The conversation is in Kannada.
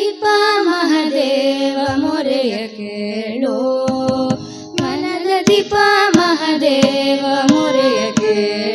ದೀಪ ಮಹದೇವ ಮೊರೆಯ ಕೇಳೋ. ಮನದ ದೀಪ ಮಹದೇವ ಮೊರೆಯ ಕೇಳೋ.